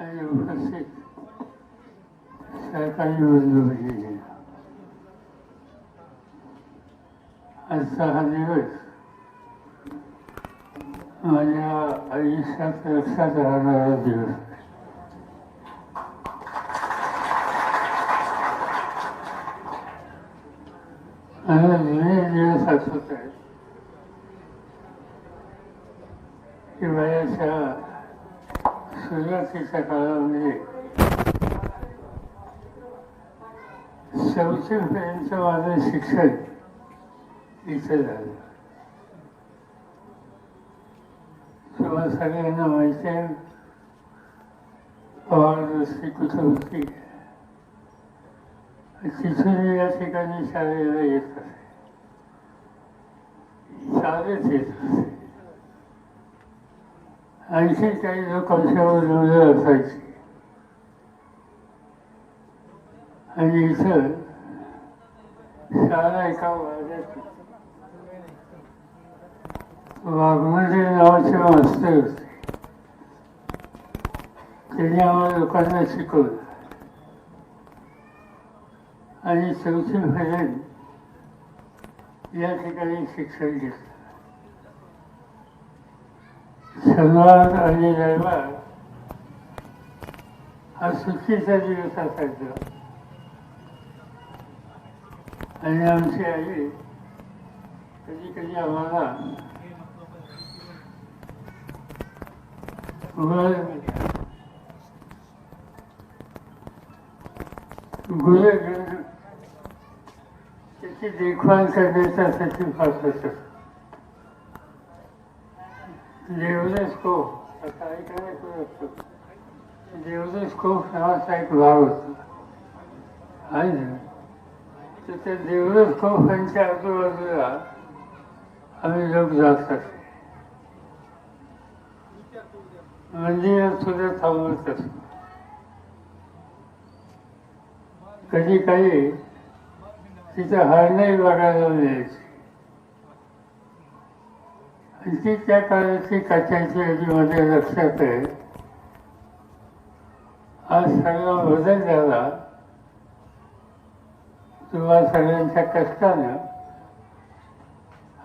आणि उपस्थित सरकारी बंधू आजचा हा दिवस माझ्या आयुष्यात लक्षात राहणारा दिवस आहे. मला जुने दिवस आठवत आहेत की वयाच्या सुरुवातीच्या काळामध्ये चौथीपर्यंत माझं शिक्षण इथं झालं. तेव्हा सगळ्यांना माहिती आहे पवार कुठं होती? तिथून या ठिकाणी शाळेला येत असे शाळेत येत असे आणखी काही लोक आमच्यावर जोडले असायचे. आणि इथं शाळा एका वाड्यात वाघमोडे नावाचे मास्तर होते. त्यांनी आम्हाला लोकांना शिकवलं. आणि चौथीपर्यंत या ठिकाणी शिक्षण घेतलं. शनिवार आणि रविवार हा सुट्टीचा दिवस असायचा आणि आमची आई कधी कधी आम्हाला वर गुरे त्याची देखभाल करण्याच्यासाठी पाठवत असत. को आता ऐकायला असतो? देवदस को नावाचा एक भाग होता. आहे ना? तर त्या देवदस कोफांच्या आजूबाजूला आम्ही लोक जात असे मंदिरात सुद्धा थांबवत असतो. कधी काही तिथं हरणही बघायला मिळायचं. अशी ती त्या काळाची काचायची आधी माझ्या लक्षात आहे. आज सगळा बदल झाला. किंवा सगळ्यांच्या कष्टानं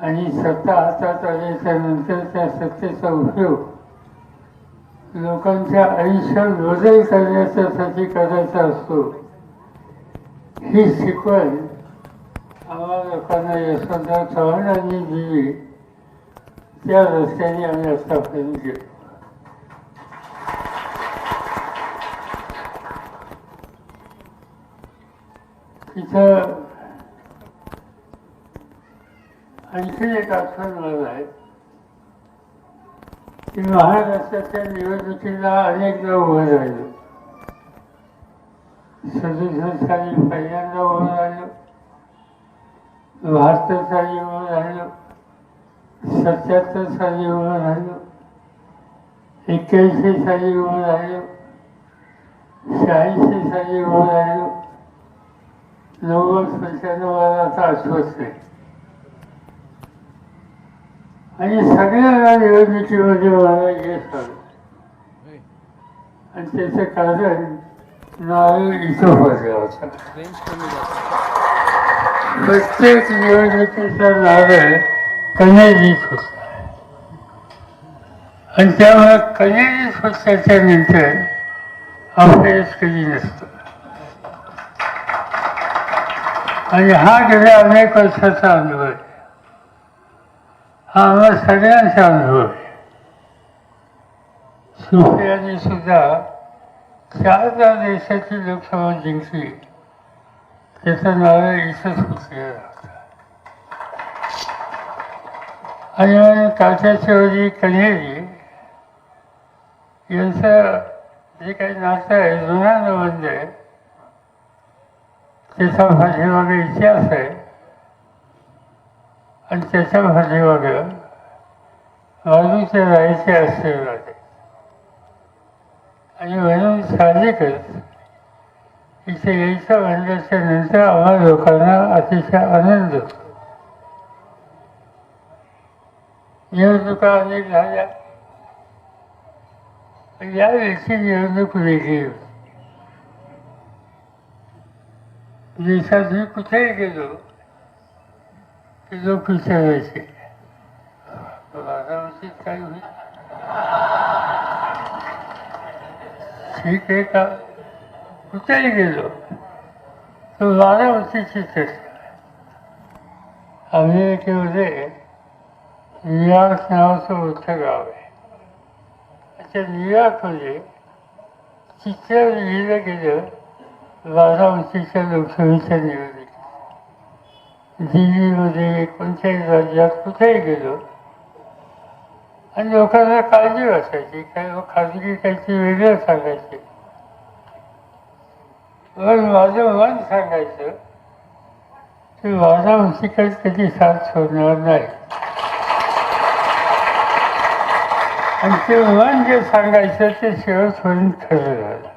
आणि सत्ता हातात आल्याच्यानंतर त्या सत्तेचा उपयोग लोकांच्या आयुष्यात बदल करण्याच्यासाठी करायचा असतो. ही शिकवण आम्हाला लोकांना यशवंतराव चव्हाणांनी दिली. त्या रस्त्याने आम्ही आतापर्यंत गेलो तिथं आणखी एक आठवण मला आहे की महाराष्ट्राच्या निवडणुकीला अनेकदा उभं राहिलो सदुसष्ट साली पहिल्यांदा उभं राहिलो बहात्तर साली उभं राहिलो सत्याहत्तर साली उभं राहिलो. एक्क्याऐंशी साली उभं राहिलो. शहाऐंशी साली उभं राहिलो. नव्वद पंच्याण्णव मला आता आठवत नाही आणि सगळ्या निवडणुकीमध्ये मला यश आलं. आणि त्याचं कारण नारळ इथं पडला होता प्रत्येक निवडणुकीचा नारळ कनेरीत होता आणि त्यामुळे कनेरीत होत्याच्या नंतर अपयश कधी नसतं आणि हा। गेल्या अनेक वर्षाचा अनुभव आहे हा। आम्हाला सगळ्यांचा अनुभव आहे सुफियांनी सुद्धा चारदा देशाची लोकसभा जिंकली त्याचं नाव इथंच होते आणि मग तात्याशिवाजी कन्हेरी यांचं जे काही नातं आहे जुना संबंध आहे त्याचा पाठीमागे इतिहास आहे. आणि त्याच्या पाठीमागं बाजूच्या राहायचे आशीर्वाद आहे. आणि म्हणून साहजिकच इथे यायचं म्हणल्याच्या नंतर आम्हा लोकांना अतिशय आनंद होतो. निवडणुका अनेक झाल्या यावेळची निवडणूक वेगळी होती देशात मी कुठेही गेलो? की लोक विचारायचे बारामतीत काय होईल ठीक आहे का कुठेही गेलो तर बारामतीची चर्चा अमेरिकेमध्ये न्यूयॉर्क नावाचं मोठं गाव. आहे त्या म्हणजे चित्र लिहिलं गेलं बारामतीच्या लोकसभेच्या निवडणुकीत दिल्लीमध्ये कोणत्याही राज्यात कुठेही गेलो आणि लोकांना काळजी वाटायची काय हो, खाजगी काहीतरी वेगळं सांगायचे. पण माझं मन सांगायचं की बारामतीकडे कधी साथ सोडणार नाही. आणि ते जे सांगायचं ते शेवटपर्यंत खरं झालं.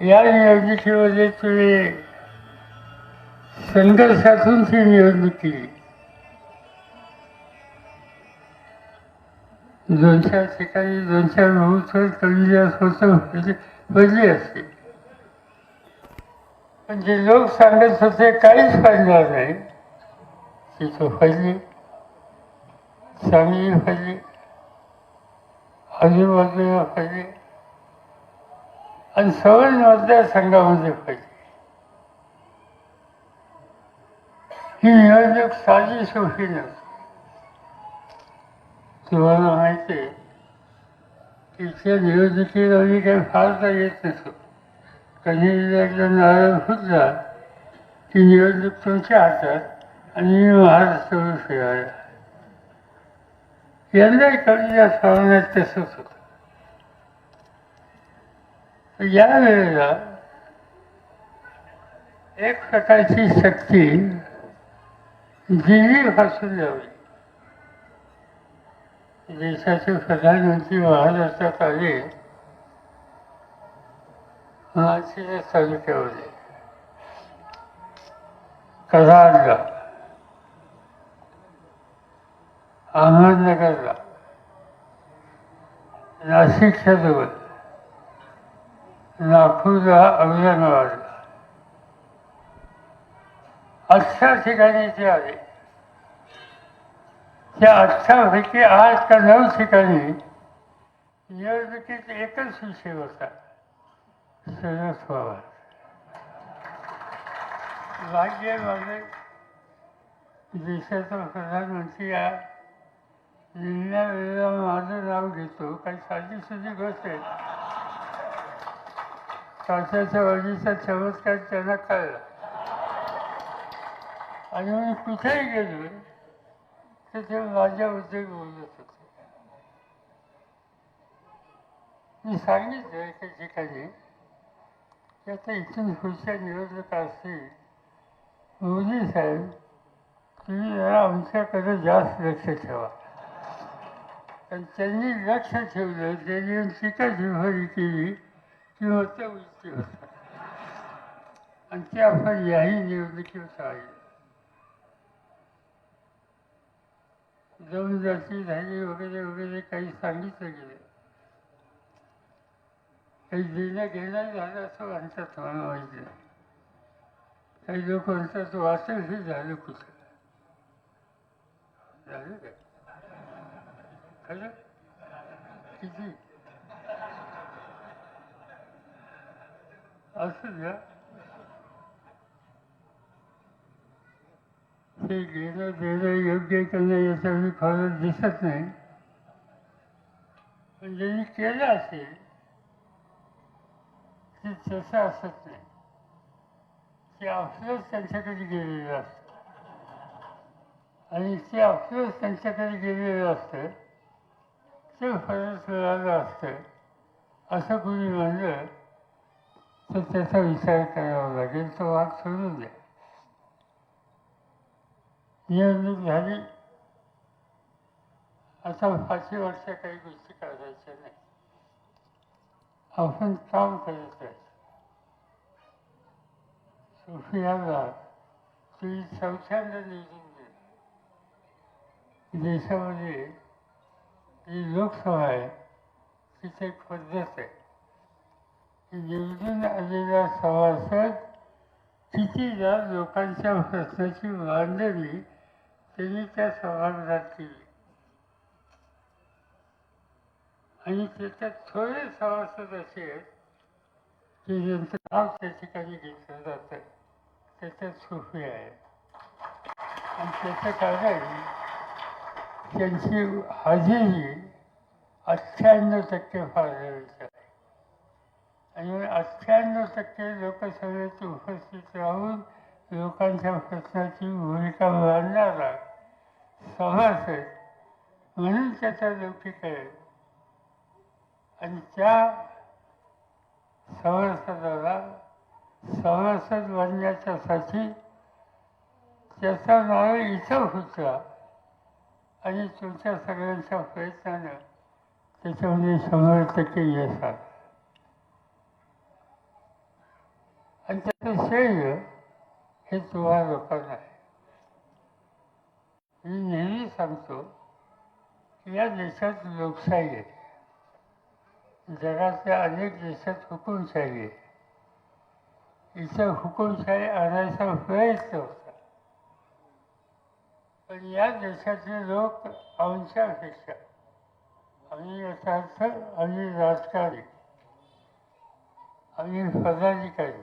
या निवडणुकीमध्ये तुम्ही संघर्षातून ती निवडणूक केली. दोन चार ठिकाणी दोन चार बहुतर कमी होतं बदली असते. पण जे लोक सांगत होते काहीच पाडणार नाही. तिथं फजली चांगली फजली आजूबाजूला फजली आणि सवय मतदारसंघामध्ये फजली ही निवडणूक साधी सोपी नव्हती तुम्हाला माहिती आहे तिच्या त्या निवडणुकीत आम्ही काही फारसा येत नसतो. कधी एकदा होत फुटला की निवडणूक तुमच्या हातात आणि मी महाराष्ट्रावर फिरायला यंदा कमी या तसंच होत. या वेळेला एक प्रकारची शक्ती दिल्लीपासून लावली देशाचे प्रधानमंत्री महाराष्ट्रात आले मानसीच्या तालुक्यामध्ये कराडला अहमदनगरला नाशिकच्या जवळ नागपूरला औरंगाबादला अठरा ठिकाणी ते आले. त्या अठरापैकी आठ का नऊ ठिकाणी निवडणुकीत एकच विषय होता. शरद पवार. भाग्य माझे देशाचा प्रधानमंत्री आहे निर्णया वेळेला माझं नाव घेतो काही साधी सुधी गोष्ट आहे काशाच्या वाजीचा चमत्कार त्यांना कळला आणि मी कुठेही गेलो तर ते माझ्याबद्दल बोलत होते मी सांगितलं एका ठिकाणी की आता इथून पुढच्या निवडणुका असतील मोदी साहेब तुम्ही जरा आमच्याकडे जास्त लक्ष ठेवा आणि त्यांनी लक्ष ठेवलं त्यांनी टीका जिव्हारी केली किंवा त्या उलटी आणि ते आपण याही निवडणुकीवर पाहिलं जाऊन जाती झाली वगैरे वगैरे काही सांगितलं गेलं. काही देणं घेणं झालं असं म्हणतात मला माहिती काही लोक म्हणतात वाचन हे झालं कुठं? झालं काय? खरं किती असं द्या ते घेणं देणं योग्य करणं याच्यामध्ये फरक दिसत नाही। पण ज्यांनी केलं असेल ते तसं असत नाही ते अफसोस त्यांच्याकडे गेलेलं असतं आणि ते अफसोस त्यांच्याकडे गेलेलं असतं ते फरक असते असतं असं कुणी म्हणलं तर त्याचा विचार करावा लागेल तो वाद सोडून द्या. निवडणूक झाली. आता फाशी वर्ष काही गोष्टी करायच्या नाही. आपण काम करत राहायचं सोफियाला तुम्ही चौथ्यांदा निवडून देशामध्ये जी लोकसभा आहे. तिथे एक पद्धत आहे की निवडून आलेला सभासद कितीदा लोकांच्या प्रश्नाची मांडणी त्यांनी त्या सभागृहात केली. आणि त्याच्यात थोडे सभासद असे आहेत की ज्यांचं नाव त्या ठिकाणी घेतलं जातं. त्याच्यात सोपे आहे आणि त्याचं कारण त्यांची हजेरी अठ्ठ्याण्णव टक्के फार आहे. आणि अठ्ठ्याण्णव टक्के लोकसभेत उपस्थित राहून लोकांच्या प्रश्नाची भूमिका मांडणारा सभासद म्हणून त्याचा लौकिक आहे. आणि त्या सभासदाला सभासद बनण्याच्यासाठी त्याचा नाव इथं होता. आणि तुमच्या सगळ्यांच्या प्रयत्नानं त्याच्यामध्ये शंभर टक्के यश आलं आणि त्याचं श्रेय हे तुम्हा लोकांना आहे. मी नेहमी सांगतो की या देशात लोकशाही आहे. जगातल्या अनेक देशात हुकुमशाही आहे. इथं हुकुमशाही आणायचा प्रयत्न होता. पण या देशातले लोक आमच्यापेक्षा आम्ही याचा अर्थ आम्ही राजकारणी आम्ही पदाधिकारी.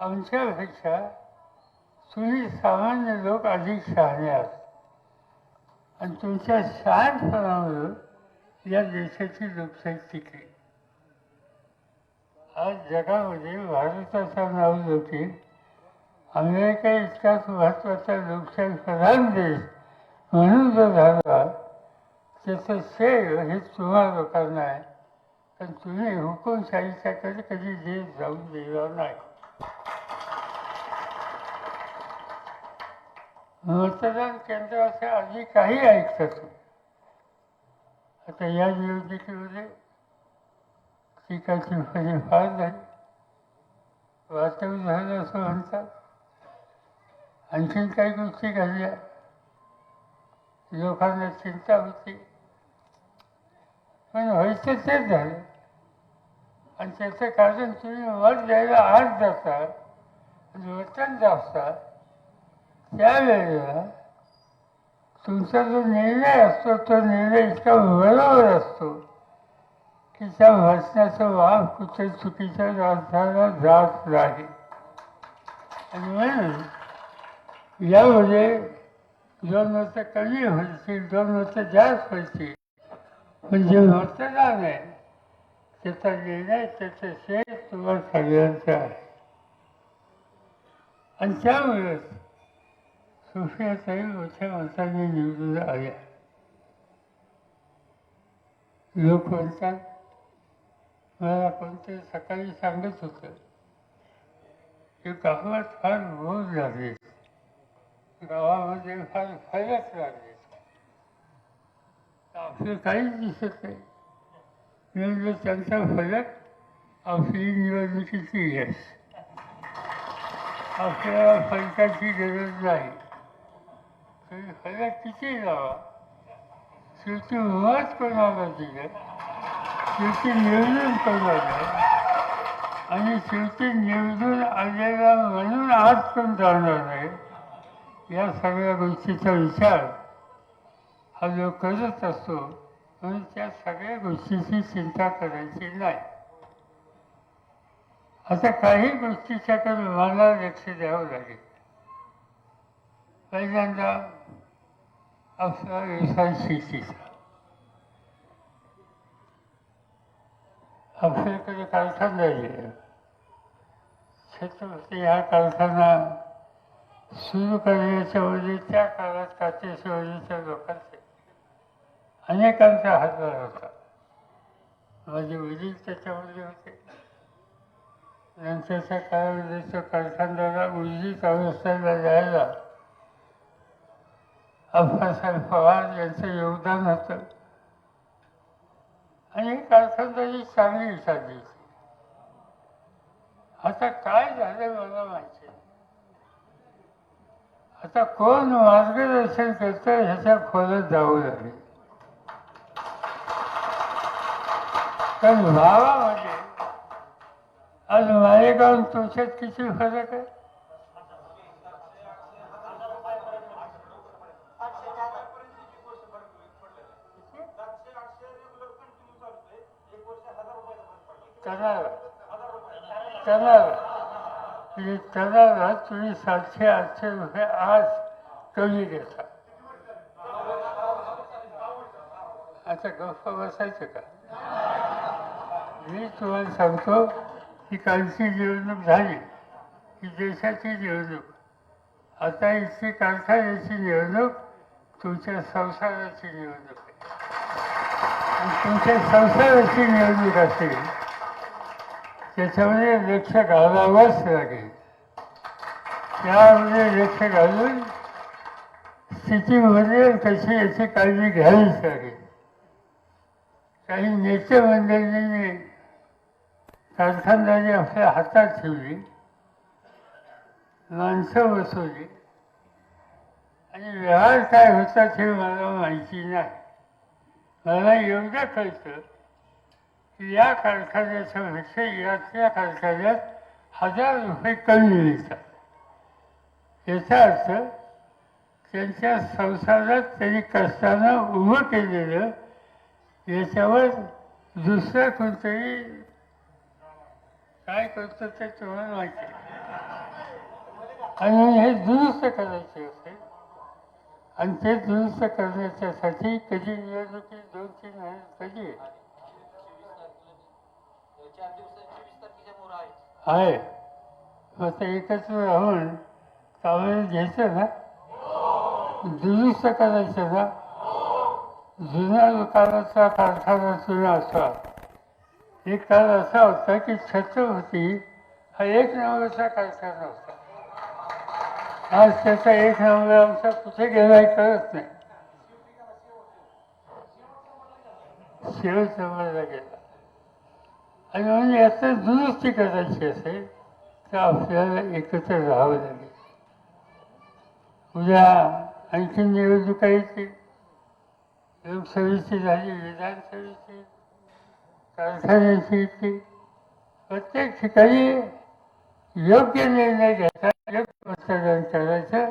आमच्यापेक्षा तुम्ही सामान्य लोक अधिक शहाणे आहात. आणि तुमच्या शहाणपणामुळे या देशाची लोकशाही टिकली. आज जगामध्ये भारताचा नाव होते अमेरिका इतकाच महत्त्वाचा लोकशाही प्रधान देश म्हणून जो झाला. त्याचं श्रेय हे तुम्हा लोकांना आहे. पण तुम्ही हुकुमशाहीच्याकडे कधी देश जाऊन दिला नाही. मतदान केंद्राच्या आधी काही ऐकतात. आता या निवडणुकीमध्ये टीकाची फार झाली वास्तव झालं असं म्हणतात. आणखीन काही गोष्टी घडल्या लोकांना चिंता होती. पण व्हायचं तेच झालं. आणि त्याचं कारण तुम्ही मत द्यायला आत जाता आणि वचन जाता त्यावेळेला तुमचा जो निर्णय असतो तो निर्णय इतका बरोबर असतो की त्या भाषणाचं वाव कुठे चुकीच्या जात नाही. आणि म्हणून यामध्ये दोन मतं कमी व्हायची दोन मतं जास्त व्हायची. पण जे म्हणजे मतदान आहे त्याचा निर्णय त्याचं श्रेय तुम्हाला सगळ्यांचं आहे. आणि त्यामुळेच सुफियाताई मोठ्या माणसाने निवडून आल्या. लोक म्हणतात मला कोणते सकाळी सांगत होतं की गावात फार बोध लागले गावामध्ये फार फरक लागले आपलं काहीच दिसत नाही. म्हणजे त्यांचा फरक आपली निवडणुकीची यश. आपल्याला फरकाची गरज नाही. तुम्ही फरक किती लावा शेवटी मत कोणाला दिलं? शेवटी निवडून कोणाला आणि शेवटी निवडून आलेला म्हणून आज पण जाणार नाही या सगळ्या गोष्टीचा विचार हा जो करत असतो म्हणून त्या सगळ्या गोष्टीची चिंता करायची नाही. आता काही गोष्टीच्याकडे मला लक्ष द्यावं लागेल. पहिल्यांदा आपला व्यवसाय शेतीचा. आपल्याकडे कारखाना आहे छत्रपती हा कारखाना सुरू करण्याच्यामध्ये त्या काळात काटेश्वरीच्या लोकांचे अनेकांचा हातभार होता. माझे वडील त्याच्यामध्ये होते. नंतरच्या काळामध्ये तो कारखानदारा उर्जित अवस्थेला जायला अफासाहेब पवार यांचं योगदान होतं. आणि कारखानदारी चांगली चालली होती आता काय झालं मला माहिती? आता कोण मार्गदर्शन करतं ह्याच्या खोलात जावं लागेल कारण भावामध्ये आज मालेगाव तुमच्यात किती फरक आहे? करार करार म्हणजे करारात तुम्ही सातशे आठशे रुपये आज कमी देता आता गप्पा बसायचं का? मी तुम्हाला सांगतो की कालची निवडणूक झाली ही देशाची निवडणूक. आता इथली कारखान्याची निवडणूक तुमच्या संसाराची निवडणूक आहे. तुमच्या संसाराची निवडणूक असेल त्याच्यामध्ये लक्ष घालावंच लागेल त्यामध्ये लक्ष घालून स्थितीमध्ये कशी याची काळजी घ्यावीच लागेल काही नेते मंडळींनी कारखानदारी आपल्या हातात ठेवली माणसं बसवली. आणि व्यवहार काय होतात हे मला माहिती नाही. मला एवढं कळतं या कारखान्याच्या पेक्षा यातल्या कारखान्यात हजार रुपये कमी मिळतात. याचा अर्थ त्यांच्या संसारात त्यांनी कष्टानं उभं केलेलं याच्यावर दुसरं कोणतरी काय करतं ते तुम्हाला माहिती आहे. आणि हे दुरुस्त करायचे होते. आणि ते दुरुस्त करण्याच्यासाठी कधी निवडणुकीत दोन तीन महिने कधी आहे? चार दिवसाची वीस तारखेच्या मोर आहे. हो, आहे मग ते एकत्र राहून कामाला घ्यायचं ना? दुरुस्त करायचं ना? जुन्या दुकानाचा कारखाना जुना असा. एक काळ असा होता की छत्रपती हा एक नंबरचा कारखाना होता. आज त्याचा एक नंबर आमचा कुठे गेलाय कळत नाही. शेवट नंबरला गेला. आणि म्हणून याचं दुरुस्ती करायची असेल तर आपल्याला एकत्र राहावं लागेल. उद्या आणखी निवडणुका येतील लोकसभेची झाली विधानसभेची कारखान्याची येतील प्रत्येक ठिकाणी योग्य निर्णय घ्यायचा योग्य मतदान करायचं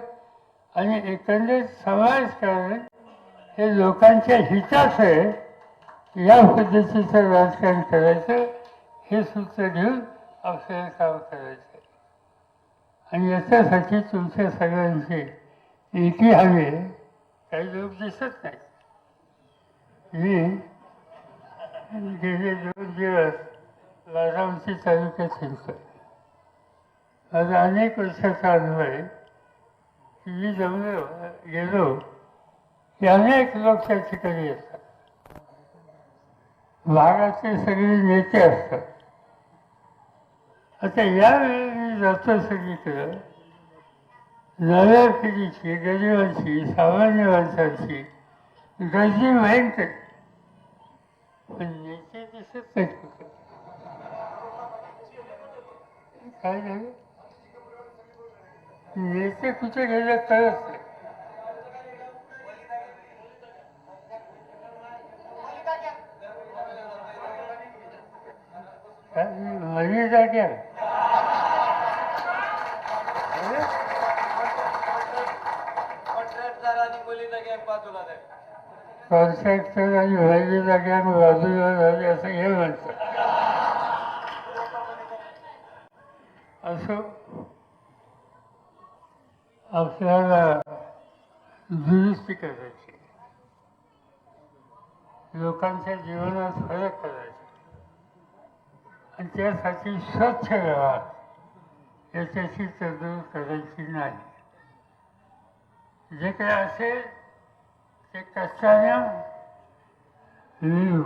आणि एकंदरीत समाजकारण हे लोकांच्या हिताचं आहे या पद्धतीचं राजकारण करायचं. हे सूत्र घेऊन आपल्याला काम करायचं. आणि याच्यासाठी तुमच्या सगळ्यांची एकी हवी काही लोक दिसत नाही मी गेले दोन दिवस बारामती तालुक्यात फिरतोय माझा अनेक वर्षाचा अनुभव आहे की मी जमलो गेलो की अनेक लोक त्या ठिकाणी येतात. भागाचे सगळे नेते असतात. आता यावेळी मी जातो सगळीकडं. नव्या पिढीची गरिबांची सामान्य माणसांची गर्दी आहे. पण नेते दिसत नाही कुठे. काय झालं? नेते कुठे गेले कळत नाही काय जाग्या जागी आहे कॉन्ट्रॅक्टदार आणि मुलीला गॅप बाजूला द्या कॉन्ट्रॅक्टर आणि व्हायची जाग्या बाजूला झाली असं हे म्हणतात असं आपल्याला दुरुस्ती करायची लोकांच्या जीवनात फरक करायचा आणि त्यासाठी स्वच्छ व्यवहार याच्याशी तदूर करायची नाही जे काही असेल ते कष्टाने लिहू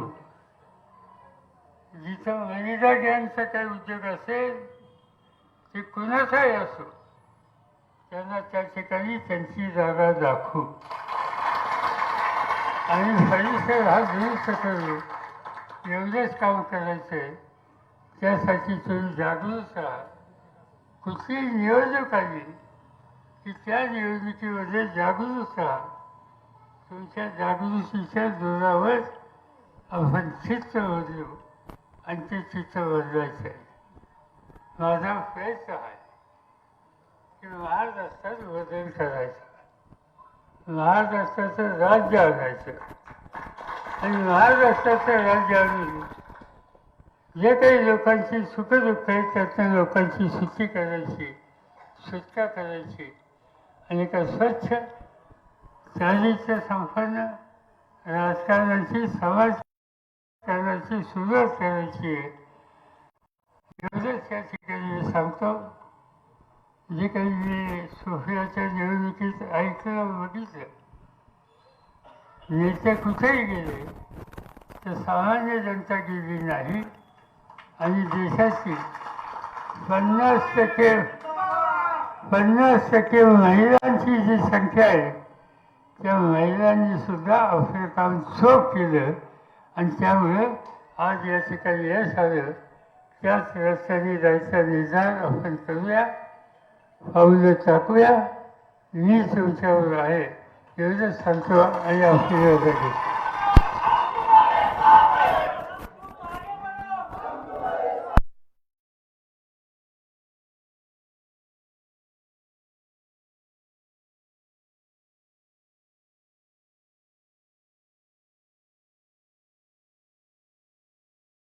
जिथं वनिता ज्ञानचा काही उद्योग असेल ते कुणाचाही असो त्यांना त्या ठिकाणी त्यांची जागा दाखवू आणि परिसर हा दुरुस्त करू एवढेच काम करायचं आहे त्यासाठी तुम्ही जागृत राहा कुठली निवडणूक आली की त्या निवडणुकीमध्ये जागृत राहा तुमच्या जागृतीच्या जोरावर आपण चित्र बदलू आणि ते चित्र बदलायचं आहे माझा प्रयत्न आहे की महाराष्ट्रात बदल करायचा. महाराष्ट्राचं राज्य आणायचं. आणि महाराष्ट्राचं राज्य आणून जे काही लोकांची सुखदुःख आहेत त्यातनं लोकांची सुची करायची सुटका करायची. आणि एका स्वच्छ चालीच्या संपन्न राजकारणाची समाजकारणाची सुरुवात करायची आहे. एवढंच त्या ठिकाणी मी सांगतो. जे काही मी सोफियाच्या निवडणुकीत ऐकलं बघितलं. नेते कुठेही गेले तर सामान्य जनता गेली नाही आणि देशाची पन्नास टक्के पन्नास टक्के महिलांची जी संख्या आहे त्या महिलांनी सुद्धा आपलं काम चोख केलं. आणि त्यामुळे आज या ठिकाणी यश आलं त्याच रस्त्याने जायचा निर्धार आपण करूया. पाऊलं टाकूया. मी तुमच्यावर आहे. एवढंच सांगतो. आणि आपली